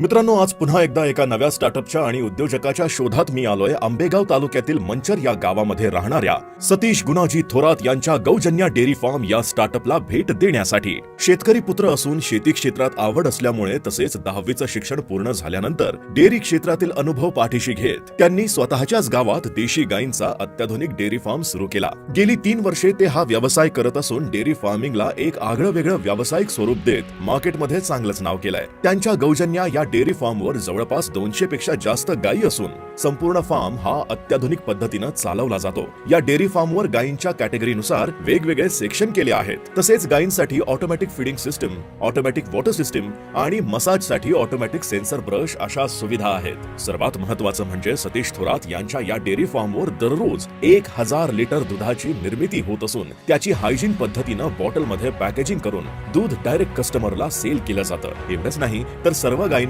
मित्रांनो आज पुन्हा एकदा एका नव्या स्टार्टअपच्या आणि उद्योजकाच्या शोधात मी आलोय. आंबेगाव तालुक्यातील मंचर या गावामध्ये राहणाऱ्या सतीश गुणाजी थोरात यांच्या गौजन्या डेअरी फार्म या स्टार्टअपला भेट देण्यासाठी. शेतकरी पुत्र असून शेती क्षेत्रात आवड असल्यामुळे तसेच दहावीचं शिक्षण पूर्ण झाल्यानंतर डेअरी क्षेत्रातील अनुभव पाठीशी घेत त्यांनी स्वतःच्याच गावात देशी गायींचा अत्याधुनिक डेअरी फार्म सुरू केला. गेली तीन वर्षे ते हा व्यवसाय करत असून डेअरी फार्मिंगला एक आगळं वेगळं व्यावसायिक स्वरूप देत मार्केटमध्ये चांगलंच नाव केलंय. त्यांच्या गौजन्या या डेअरी फार्मवर जवळपास दोनशे पेक्षा जास्त गायी असून संपूर्ण फार्म हा अत्याधुनिक पद्धतीनं चालवला जातो. या डेअरी फार्मवर गायींच्या कॅटेगरीनुसार वेगवेगळे सेक्शन केले आहेत. तसेच गायींसाठी automatic feeding system automatic water system आणि मसाजसाठी ऑटोमॅटिक सेन्सर ब्रश अशा सुविधा आहेत. सर्वात महत्वाचं म्हणजे सतीश थोरात यांच्या या डेअरी फार्मवर दररोज एक हजार लिटर दुधाची निर्मिती होत असून त्याची हायजीन पद्धतीनं बॉटलमध्ये पॅकेजिंग करून दूध डायरेक्ट कस्टमरला सेल केलं जातं. एवढंच नाही तर सर्व गायींना